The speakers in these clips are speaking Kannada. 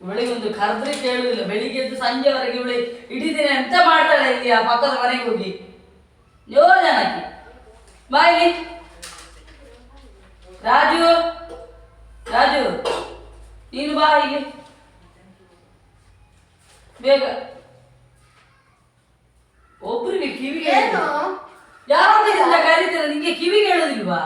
ಇವಳಿಗೆ ಒಂದು ಕರೆದ್ರೆ ಕೇಳುದಿಲ್ಲ. ಬೆಳಿಗ್ಗೆ ಎದ್ದು ಸಂಜೆವರೆಗೆ ಇವಳಿ ಇಡೀ ದಿನ ಎಂತ ಮಾಡ್ತಾಳೆ ಇಲ್ಲಿ ಆ ಪಕ್ಕದ ಮನೆಗೆ ಹೋಗಿ. ಜೋರು ಜನಕ್ಕೆ ಬಾಯಿ ರಾಜು ರಾಜು, ನೀನು ಬಾ ಹೀಗೆ ಬೇಗ. ಒಬ್ಬರಿಗೆ ಕಿವಿಗೆ ಏನು ಕರೀತಾರೆ ನಿಂಗೆ ಕಿವಿಗೆ ಹೇಳುದಿಲ್ವಾ?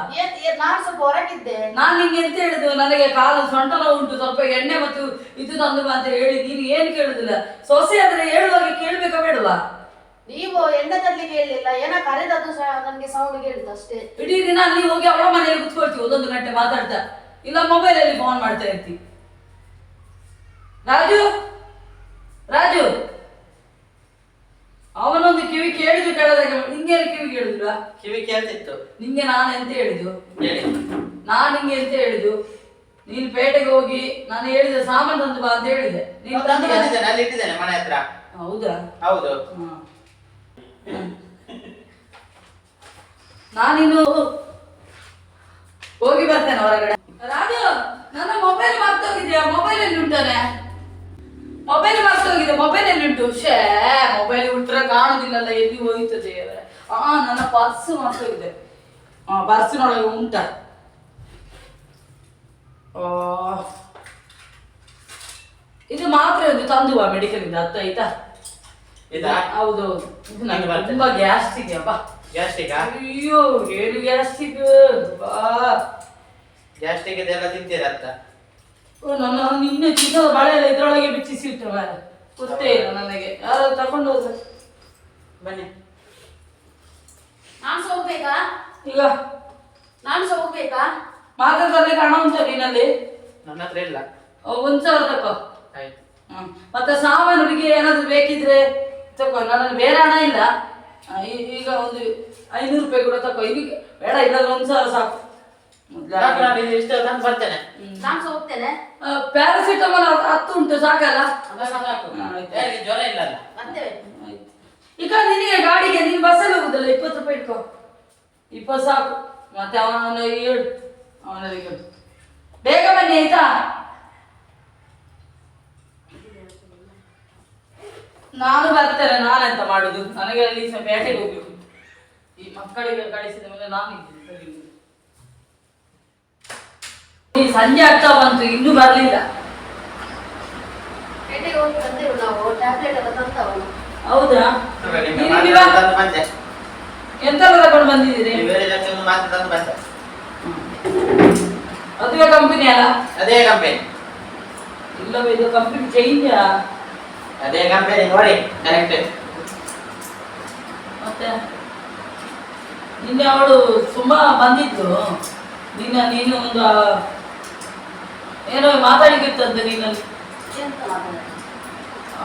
ನಾನು ಸ್ವಲ್ಪ ಹೊರಗಿದ್ದೆ ನಾನು ನಿಂಗೆ ಎಂತ ಹೇಳಿದ್ದು? ನನಗೆ ಕಾಲು ಸೊಂಟ ನೋವು ಉಂಟು ಸ್ವಲ್ಪ ಎಣ್ಣೆ ಮತ್ತು ಇದು ತಂದು ಅಂತ ಹೇಳಿ ನೀನು ಏನು ಕೇಳುದಿಲ್ಲ? ಸೊಸೆ ಆದ್ರೆ ಹೇಳುವಾಗ ಕೇಳ್ಬೇಕಾ ಬೇಡವಾ? ನೀವು ಎಣ್ಣೆ ತರ್ಲಿಕ್ಕೆ ಹೇಳಿಲ್ಲ ಏನ ಕರೆದದ್ದು ಸಹ ನನಗೆ ಸೌಂಡ್ ಕೇಳಿತು ಅಷ್ಟೇ. ಇಡೀ ದಿನ ಅಲ್ಲಿ ಹೋಗಿ ಅವಳ ಮನೆಯಲ್ಲಿ ಕುತ್ಕೊಳ್ತೀವಿ ಒಂದೊಂದು ಗಂಟೆ ಮಾತಾಡ್ತಾ. ಇಲ್ಲ ಮೊಬೈಲಲ್ಲಿ ಫೋನ್ ಮಾಡ್ತಾ ಇರ್ತಿ. ರಾಜು? ರಾಜು? ಅವನೊಂದು ಕಿವಿ ಕೇಳಿದ್ರು ಕೇಳದಾಗ ನಿಂಗೆ ಕಿವಿ ಕೇಳಿದ್ರ? ಕಿವಿ ಕೇಳ್ತಿತ್ತು. ನಿಂಗೆ ನಾನು ಎಂತ ಹೇಳಿದ್ದು? ಹೇಳಿ. ನಾನು ನಿಂಗೆ ಎಂತ ಹೇಳಿದ್ದು? ನೀನು ಪೇಟೆಗೆ ಹೋಗಿ ನಾನು ಹೇಳಿದ ಸಾಮಾನು ತಂದು ಬಾ ಅಂತ ಹೇಳಿದೆ. ನೀನು ತಂದು ಬಂದಿದ್ದೇನೆ ಅಲ್ಲಿ ಇಟ್ಟಿದ್ದೇನೆ ಮನೆ ಹತ್ರ. ಹೌದಾ? ಹೌದು. ನಾನಿನ್ನು ಹೋಗಿ ಬರ್ತೇನೆ ಹೊರಗಡೆ. ರಾಜು ನನ್ನ ಮೊಬೈಲ್ ಮರ್ತೋಗಿದ್ಯಾ ಮೊಬೈಲ್ ಎಲ್ಲಿ ಉಂಟಾನೆ? ಮೊಬೈಲ್ ಎಲ್ಲಿ ಉಂಟು ಶೇ ಮೊಬೈಲ್ ಉಟ್ರೆ ಕಾಣುದಿಲ್ಲಲ್ಲ ಎಲ್ಲಿ ಹೋಯ್ತದೆ ಆ ನನ್ನ ಪರ್ಸ್ ಇದೆ. ಆ ಪರ್ಸಿನೊಳಗೆ ಉಂಟ. ಇದು ಮಾತ್ರ ಒಂದು ತಂದು ಬಾ ಮೆಡಿಕಲ್ ಇಂದ ಅರ್ಥ ಆಯ್ತಾ? ಇದಾ? ಹೌದು ಇದು ನನಗೆ. ತುಂಬಾ ಗ್ಯಾಸ್ಟಿಕ್ ಅಪ್ಪ ಗ್ಯಾಸ್ಟಿಕ್ ಅಯ್ಯೋ ಏನು ಗ್ಯಾಸ್ಟಿಕ್ ಬಾ ಗ್ಯಾಸ್ಟ್ರಿಕ್ ಇದೆಲ್ಲ ತಿಂತೀರಂತ ಓ, ನನ್ನ ನಿನ್ನೆ ಚಿನ್ನದ ಬಳೆ ಇದ್ರೊಳಗೆ ಬಿಚ್ಚಿಸಿ ಇಟ್ಟು ಗೊತ್ತೇ ಇಲ್ಲ ನನಗೆ. ಯಾರು ತಕೊಂಡು ಹೋದ್ರೆ. ಬನ್ನಿ. ನಾನು ಸಹ ಹೋಗ್ಬೇಕಾ ಈಗ ನಾನು ಸಹ ಹೋಗ್ಬೇಕಾ ಮಾತಾಡ್ತರ್ಲಿಕ್ಕೆ ಹಣ ಉಂಟು ನಿನ್ನಲ್ಲಿ. ನನ್ನ ಹತ್ರ ಇಲ್ಲ. ಓ, ಒಂದ್ ಸಾವಿರ ತಕೋ. ಆಯ್ತು. ಹ್ಮ್. ಮತ್ತೆ ಸಾಮಾನಿಗೆ ಏನಾದ್ರು ಬೇಕಿದ್ರೆ ತಕೋ. ನನ್ನಲ್ಲಿ ಬೇರೆ ಹಣ ಇಲ್ಲ. ಆ, ಈ- ಈಗ ಒಂದು ಐನೂರು ರೂಪಾಯಿ ಕೂಡ ತಕೋ. ಈಗ ಬೇಡ ಇಲ್ಲಾದ್ರೆ ಒಂದ್ ಸಾವಿರ ಸಾಕು. ನಾನು ಇಲ್ಲಿ ಇಷ್ಟು ತಂದು ಬರ್ತೇನೆ. ನಾನ್ ಸಹ ಹೋಗ್ತೇನೆ. ಪ್ಯಾರಾಸಿಟಮಾಲ್ ಹತ್ತು ಉಂಟು ಸಾಕಲ್ಲ? ಅದನ್ನ ಸಾಕು ಯಾರಿಗೆ ಜ್ವರ ಇಲ್ಲ ಅಲ್ಲ? ಬರ್ತೇವೆ ಆಯ್ತು. ಈಗ ನಿನಗೆ ಗಾಡಿಗೆ ನೀನು ಬಸ್ಸಲ್ಲಿ ಹೋಗುದಲ್ಲ ಇಪ್ಪತ್ತು ರೂಪಾಯಿ ಇಟ್ಕೊ. ಇಪ್ಪತ್ತು ಸಾಕು. ಮತ್ತೆ ಅವನ ಹೇಳು ಅವನಲ್ಲಿ ಹೇಳು ಬೇಗ ಬನ್ನಿ ಆಯ್ತಾ? ನಾನು ಬರ್ತೇನೆ ನಾನೆಂತ ಮಾಡುದು? ನನಗೆ ಅಲ್ಲಿ ಸಹ ಪೇಟೆಗೆ ಹೋಗ್ಬೇಕು. ಈ ಮಕ್ಕಳಿಗೆ ಕಳಿಸಿದ ಮೇಲೆ ನಾನು ಇದ್ದೀನಿ ಸರಿ. ಈ ಸಂಜೆ ಆಗ್ತಾ ಬಂತು ಇನ್ನೂ ಬರ್ಲಿಲ್ಲ. ಹೌದಾ? ಎಂತೆಲ್ಲ ತಗೊಂಡು ಬಂದಿದ್ದೀರಿ? ಅದುವೇ ಕಂಪನಿ ಅಲ್ಲ? ಅದೇ ಕಂಪನಿ ಇಲ್ಲವೇ ಇದು ಕಂಪನಿ ಚೇಂಜ್ ಅದೇ ಕಂಪನಿ ನೋಡಿ ಕರೆಕ್ಟ್ ಮತ್ತೆ? ನಿನ್ನೆ ಅವಳು ತುಂಬಾ ಬಂದಿತ್ತು ನಿನ್ನ ನೀನು ಒಂದು ಏನೋ ಮಾತಾಡಿಕಿತ್ತಂತೆ ನೀನಲ್ಲಿ ಎಂತ ಮಾತಾಡ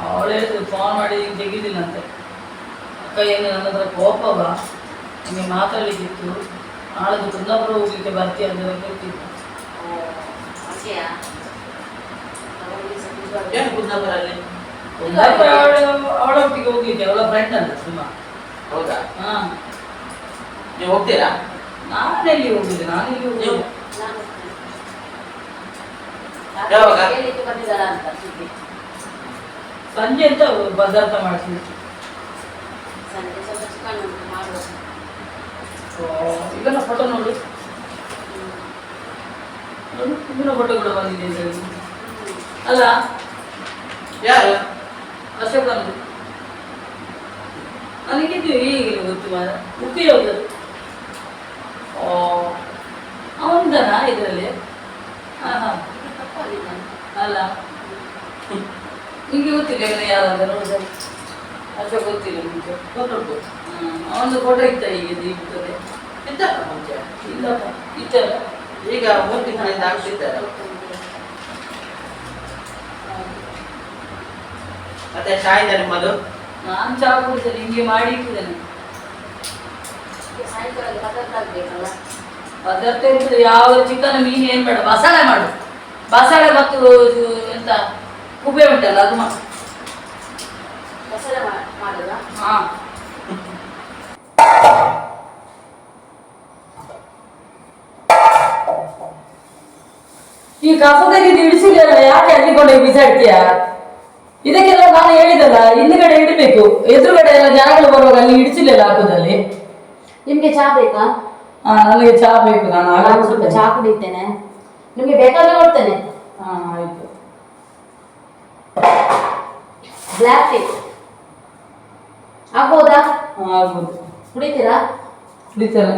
ಅವಳು ಹೇಳಿದ್ರು ಫೋನ್ ಮಾಡಿ ನೀನು ತೆಗಿದಿಲ್ಲಂತೆ ಅಕ್ಕ ಏನು ನನ್ನ ಹತ್ರ ಕೋಪವ? ನಿಮಗೆ ಮಾತಾಡ್ಲಿಕ್ಕಿತ್ತು. ನಾಳೆದು ಕುಂದಾಪುರ ಹೋಗ್ಲಿಕ್ಕೆ ಬರ್ತೀಯ ಅಂತ ಹೇಳ್ತಿದ್ದ ಕುಂದಾಪುರಲ್ಲಿ? ಕುಂದಾಪುರ ಅವಳ ಅವಳೊಟ್ಟಿಗೆ ಹೋಗ್ಲಿಕ್ಕೆ ಅವಳ ಫ್ರೆಂಡ್ ಅಲ್ಲ ಸುಮ್ಮ ಹೌದಾ? ಹಾ. ನೀವು ಹೋಗ್ತೀರಾ? ನಾನೆಲ್ಲಿ ಹೋಗಿದ್ದೆ ನಾನೆಲ್ಲಿ ಹೋಗಿ ಹೋಗುದು ಯಾವಾಗ? ಸಂಜೆ ಅಂತ ಪದಾರ್ಥ ಮಾಡ್ತೀವಿ ಇದನ್ನ ಫೋಟೋ ನೋಡಿ. ನೋಡು, ಇದನ್ನ ಫೋಟೋ ಕೂಡ ಬಂದಿದೆ ಅಲ್ಲ ಯಾರು? ಅಶೋಕ್ ಬಂದು ನನಗಿದ್ದು ಈಗ ಗೊತ್ತು ಮಾರ ಉಪಯೋಗ. ಓ ಅವನದನಾ ಇದರಲ್ಲಿ ಹಾಂ ಹಾಂ ತಪ್ಪಾಗಿಲ್ಲ ಅಲ್ಲ ನಿಂಗೆ ಗೊತ್ತಿಲ್ಲ ನೋಡಿದ್ರೆ ನಿಂಗೆ ಗೊತ್ತುಂಟು. ಅವನದು ಫೋಟೋ ಇತ್ತ ಈಗ ದೀಪದಲ್ಲಿ? ಎಂತ ಮುಂಚೆ ಇಲ್ಲಪ್ಪ ಇತ್ತಲ್ಲ? ಈಗ ಮೂರು ತಿಂಗಳಿಂದ ಆಗ್ತಿದ್ದಾರೆ ಮತ್ತೆ ಶಾಯಿದ ನಿಮ್ಮದು? ನಾನು ಚಾ ಕುಡ್ತೇನೆ ಹಿಂಗೆ ಮಾಡಿ ಇಟ್ಟಿದ್ದೇನೆ. ಸಾಯಂಕಾಲ ಪದಾರ್ಥ ಆಗ್ಬೇಕಲ್ಲ ಪದಾರ್ಥ ಇರ್ತದೆ ಯಾವ ಚಿಕನ್ ಮೀನು ಏನು ಬೇಡ ಮಸಾಲೆ ಮಾಡು. ಮಸಾಲೆ ಮತ್ತು ಇದು ಎಂತ ಕುಬೆ ಉಂಟಲ್ಲ ಅದು ಮಾಡು ಮಸಾಲೆ ಮಾ- ಮಾಡುದಾ ಹಾಂ ಈ ಕಸದಾಗಿ ಇಳಿಸಿಲ್ಲ ಯಾಕೆ ಅಲ್ಲಿ ಕೊಂಡೋಗಿ ಬಿಸಾಡ್ತೀಯ ಇದಕ್ಕೆಲ್ಲ ನಾನು ಹೇಳಿದಲ್ಲ ಹಿಂದ್ಗಡೆ ಇಡಬೇಕು. ಎದುರುಗಡೆ ಎಲ್ಲ ಜನಗಳು ಬರುವಾಗ ಅಲ್ಲಿ ಇಡಿಸಿಲ್ಲ ಹಾಕುದಲ್ಲಿ ನಿಮ್ಗೆ ಚಾ ಬೇಕಾ? ಹಾ ನನಗೆ ಚಹಾ ಬೇಕು ನಾನು ಸ್ವಲ್ಪ ಚಾ ಕುಡಿತೇನೆ. ನಿಮ್ಗೆ ಬೇಕಾದ್ರೆ ಕೊಡ್ತೇನೆ. ಹಾ ಆಯ್ತು. ಬ್ಲ್ಯಾಕ್ ಟೀ ಆಗ್ಬೋದಾ? ಕುಡಿತೀರಾ? ಕುಡಿತಾರೆ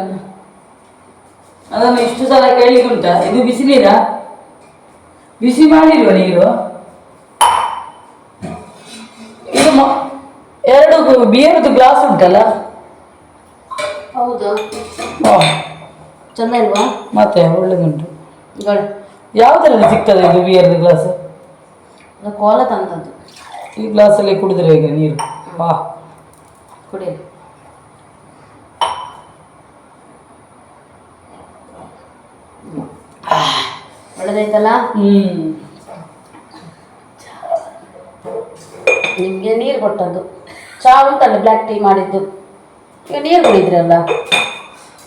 ಅದನ್ನು ಇಷ್ಟು ಸಲ ಕೇಳಿಗುಂಟ ಇದು ಬಿಸಿ ನೀರಾ? ಬಿಸಿ ಮಾಡಿಲ್ವ ನೀರು? ಇದು ಎರಡು ಬಿಯರ್ದು ಗ್ಲಾಸ್ ಉಂಟಲ್ಲ? ಹೌದು. ಚಂದ ಇಲ್ವಾ ಮತ್ತೆ ಒಳ್ಳೆದುಂಟು. ಗಳು ಯಾವುದರಲ್ಲಿ ಸಿಗ್ತದೆ ಇದು ಬಿಯರ್ದು ಗ್ಲಾಸ್? ಕೋಲ ತಂದದ್ದು. ಈ ಗ್ಲಾಸಲ್ಲಿ ಕುಡಿದ್ರೆ ಈಗ ನೀರು? ವಾ. ಕುಡಿ. ಒಳ್ಳೆದೈತಲ್ಲ ಹ್ಮ್. ನಿಮ್ಗೆ ನೀರು ಕೊಟ್ಟದ್ದು. ಚಾ ಉಂಟಲ್ಲ ಬ್ಲ್ಯಾಕ್ ಟೀ ಮಾಡಿದ್ದು. ಈಗ ನೀರು ಕುಡಿದ್ರಲ್ಲ?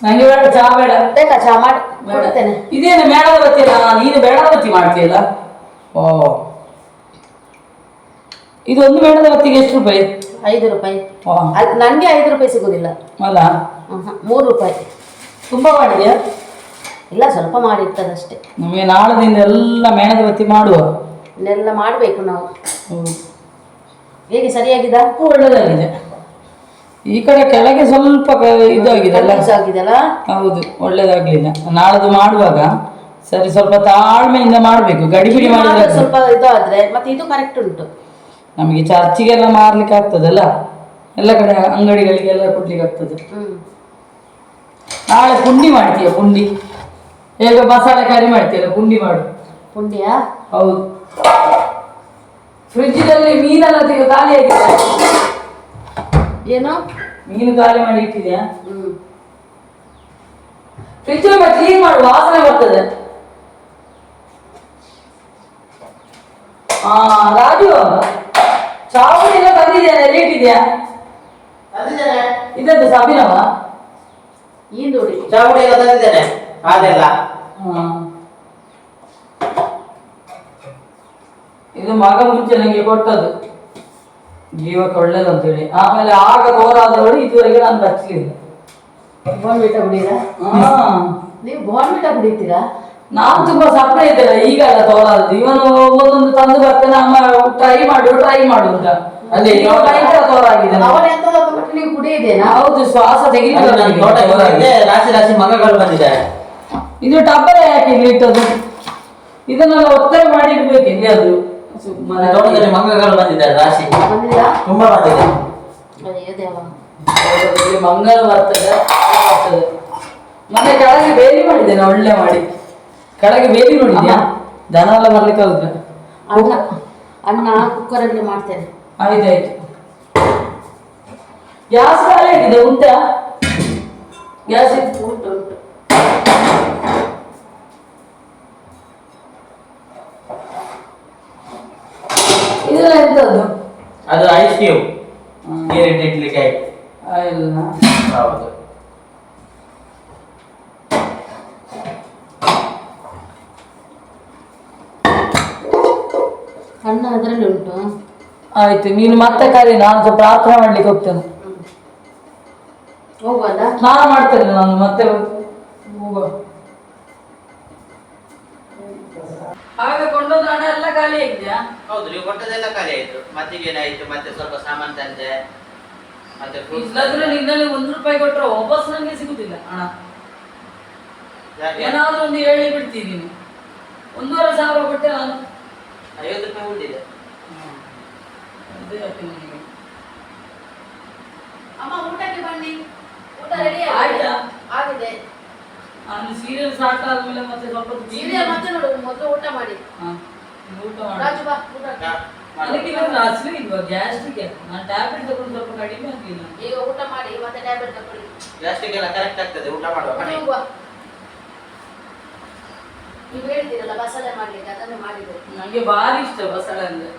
ನಂಗೆ ಬೇಡ ಚಾ ಬೇಡ. ಬೇಕಾ ಚಾ ಮಾಡಿ ಕೊಡ್ತೇನೆ. ಇದೇನು ಅಲ್ಲ ನೀನು ಬೇಡ ಬತ್ತಿ ಮಾಡ್ತೀಯಲ್ಲ? ಓ. ಒಂದು ಮೇಡದ ಬತ್ತಿಗೆ ಎಷ್ಟು ರೂಪಾಯಿ? ಐದು ರೂಪಾಯಿ. ವಾ ಅದು ನನಗೆ ಐದು ರೂಪಾಯಿ ಸಿಗೋದಿಲ್ಲ. ಅಲ್ಲ? ಮೂರು ರೂಪಾಯಿ. ತುಂಬ ಮಾಡಿದ್ಯಾ? ಇಲ್ಲ ಸ್ವಲ್ಪ ಮಾಡಿರ್ತದಷ್ಟೇ. ನಮಗೆ ನಾಳದಿಂದ ಎಲ್ಲ ಮೇಣದ ಬತ್ತಿ ಮಾಡುವ? ಇನ್ನೆಲ್ಲ ಮಾಡಬೇಕು ನಾವು. ಹೇಗೆ ಅಪ್ಪು ಒಳ್ಳೆದಾಗಿದೆ. ಈ ಕಡೆ ಕೆಳಗೆ ಸ್ವಲ್ಪ ಕ- ಇದಾಗಿದೆ ಅಲ್ಲ? ಆಗಿದೆಲ್ಲ ಹೌದು ಒಳ್ಳೇದಾಗ್ಲಿಲ್ಲ. ನಾಳದು ಮಾಡುವಾಗ ಸರಿ ಸ್ವಲ್ಪ ತಾಳ್ಮೆಯಿಂದ ಮಾಡಬೇಕು. ಗಡಿಬಿಡಿ ಮಾಡಿದ್ರೆ ಸ್ವಲ್ಪ ಇದು ಆದ್ರೆ ಮತ್ತೆ ಇದು ಕರೆಕ್ಟ್ ಉಂಟು. ನಮಗೆ ಚರ್ಚಿಗೆಲ್ಲ ಮಾರ್ಲಿಕ್ಕೆ ಆಗ್ತದಲ್ಲ ಎಲ್ಲ ಕಡೆ ಅಂಗಡಿಗಳಿಗೆಲ್ಲ ಕೊಡ್ಲಿಕ್ಕೆ ಆಗ್ತದೆ. ಹ್ಮ್. ನಾಳೆ ಪುಂಡಿ ಮಾಡ್ತೀಯ ಪುಂಡಿ? ಹೇಗೆ ಮಸಾಲೆ ಕರಿ ಮಾಡ್ತೀರ ಪುಂಡಿ ಮಾಡು. ಪುಂಡಿಯಾ? ಹೌದು. ಫ್ರಿಜ್ಜಿನಲ್ಲಿ ಮೀನೆಲ್ಲ ತೆಗೆ ಖಾಲಿ ಆಗಿದೆ ಏನು? ಮೀನು ಖಾಲಿ ಮಾಡಿ ಇಟ್ಟಿದ್ಯಾ? ಹ್ಮ್. ಫ್ರಿಜ್ ಕ್ಲೀನ್ ಮಾಡು ವಾಸನೆ ಬರ್ತದೆ. ಆ ರಾಜು ಚಾವಣಿ ಎಲ್ಲ ತಂದಿದ್ಯಾ ಲೇಟ್ ಇಟ್ಟಿದ್ಯಾ? ತಂದಿದ್ದೇನೆ. ಸಬಿನವ? ಈ ನೋಡಿ ಚಾವಣಿ ಎಲ್ಲ ತಂದಿದ್ದೇನೆ. ಅದೆಲ್ಲ. ಇದು ಮಗ ಮುಂಚೆ ನನಗೆ ಕೊಟ್ಟದ್ದು. ಜೀವಕ್ಕೆ ಹೇಳಿ ಆಮೇಲೆ ಆಗ ತೋರಾದವಳು ಇದುವರೆಗೆ ನಾನು ಬಚ್ಚಲಿಲ್ಲ ನೀವು ಕುಡಿತೀರಾ ನಾನು ತುಂಬಾ ಸಪ್ಲೈ ಇದ್ದೇನೆ ಈಗ ಅಲ್ಲ ತೋರಾದದ್ದು ಇವನು ಒಂದೊಂದು ತಂದು ಬರ್ತೇನೆ ಅಮ್ಮ ಟ್ರೈ ಮಾಡು ಟ್ರೈ ಮಾಡು ಅಂತ. ಭಯಂಕರ ತೋರಾಗಿದೆ ನೀವು ಹೌದು ಶ್ವಾಸ ಬಂದಿದ್ದೆ, ರಾಶಿ ರಾಶಿ ಮಗಗಳು ಬಂದಿದ್ದಾರೆ. ಇದು ಟಬ್ಬರ ಯಾಕೆ ಇಲ್ಲಿ ಇಟ್ಟದು? ಇದನ್ನೆಲ್ಲ ಒತ್ತಾಯ ಮಾಡಿ ಇಡ್ಬೇಕು ಅದು. ತೋಟದಲ್ಲಿ ಮಂಗಗಳು ಬಂದಿದ್ದಾರೆ ರಾಶಿ. ಬಂದಿಲ್ಲ ತುಂಬಾ ಬಂದಿದೆ. ತೋಟದಲ್ಲಿ ಮಂಗಲ ಬರ್ತದೆ ಬರ್ತದೆ. ಮತ್ತೆ ಕೆಳಗೆ ಬೇಲಿ ನಾ ಒಳ್ಳೆ ಮಾಡಿ. ಕೆಳಗೆ ಬೇಲಿ ನೋಡಿದ್ಯಾ? ದನ ಎಲ್ಲ ಬರ್ಲಿಕ್ಕೆ ಹೋದ್ರೆ? ಅಣ್ಣ ಅಣ್ಣ ಕುಕ್ಕರಲ್ಲಿ ಮಾಡ್ತೇನೆ. ಆಯ್ತಾಯ್ತು. ಗ್ಯಾಸ್ ಖಾಲಿ ಆಗಿದೆ ಉಂಟಾ? ಗ್ಯಾಸ್ ಇತ್ತು ಉಂಟು ಉಂಟು ಇದೆಲ್ಲ ಎಂತದ್ದು ಇಲ್ಲ. ಹೌದು. ಅಣ್ಣ ಅದರಲ್ಲಿ ಉಂಟು. ಆಯ್ತು ನೀನು ಮತ್ತೆ ಕರಿ ನಾನು ಸ್ವಲ್ಪ ಪ್ರಾರ್ಥನೆ ಮಾಡ್ಲಿಕ್ಕೆ ಹೋಗ್ತೇನೆ. ಹೋಗುವಲ್ಲ ನಾನು ಮಾಡ್ತೇನೆ ನಾನು ಮತ್ತೆ ಹಾಗೆ ಕೊಂಡೋದ ಹಣ ಎಲ್ಲ ಖಾಲಿ ಆಗಿದೆಯಾ ಹೌದು ನೀವು ಕೊಟ್ಟದೆಲ್ಲ ಖಾಲಿ ಆಯ್ತು. ಏನಾಯ್ತು? ಮತ್ತೆ ಸ್ವಲ್ಪ ಸಾಮಾನು ತಂದೆ ಮತ್ತೆ fruits ಇಲ್ಲಾದ್ರೆ ತಂದೆ. ನಿನ್ನಲ್ಲಿ ಒಂದು ರೂಪಾಯಿ ಕೊಟ್ಟರೆ ವಾಪಸ್ ನನಗೆ ಸಿಗುದಿಲ್ಲ ಹಣ ಯಾಕೆ? ಏನಾದ್ರೂ ಒಂದು ಹೇಳಿ ಬಿಡ್ತೀನಿ ನೀನು. ಒಂದೂವರೆ ಸಾವಿರ ಕೊಟ್ಟೆ ನಾನು. ಐವತ್ತು ರೂಪಾಯಿ ಉಳಿದಿದೆ. ಅದೇ ಯಾಕೆ ನಿನಗೆ? ಅಮ್ಮ ಊಟಕ್ಕೆ ಬನ್ನಿ. ಊಟ ರೆಡಿ ಆಯ್ತಾ? ಆಗಿದೆ. ನಾನು ಸೀರಿಯಲ್ ಸಾಕಾದ್ಮೇಲೆ ಆದ್ಮೇಲೆ ಮತ್ತೆ ಸ್ವಲ್ಪ ಸೀರಿಯಲ್ ಮತ್ತೆ ನೋಡು ಮೊದಲು ಊಟ ಮಾಡಿ. ಹಾ, ಊಟ ಮಾಡು. ರಾಜು ಬಾ ಊಟ ಅದಕ್ಕೆ ಹಸಿವು ಇಲ್ವಾ? ಗ್ಯಾಸ್ಟ್ರಿಕ್ ನಾನು ಟ್ಯಾಬ್ಲೆಟ್ ತಗೊಂಡು ಸ್ವಲ್ಪ ಕಡಿಮೆ ಆಗಲಿಲ್ಲ. ಈಗ ಊಟ ಮಾಡಿ ಮತ್ತೆ ಟ್ಯಾಬ್ಲೆಟ್ ತಗೊಳ್ಳಿ. ಗ್ಯಾಸ್ಟ್ರಿಕ್ ಎಲ್ಲ ಕರೆಕ್ಟ್ ಆಗ್ತದೆ ಊಟ ಮಾಡುವ ನೀವು ಹೇಳ್ತೀರಲ್ಲ ಬಸಳೆ ಮಾಡ್ಲಿಕ್ಕೆ ಅದನ್ನು ಮಾಡಿದ್ರು. ನನಗೆ ಭಾರಿ ಇಷ್ಟ ಬಸಳೆ ಅಂದ್ರೆ.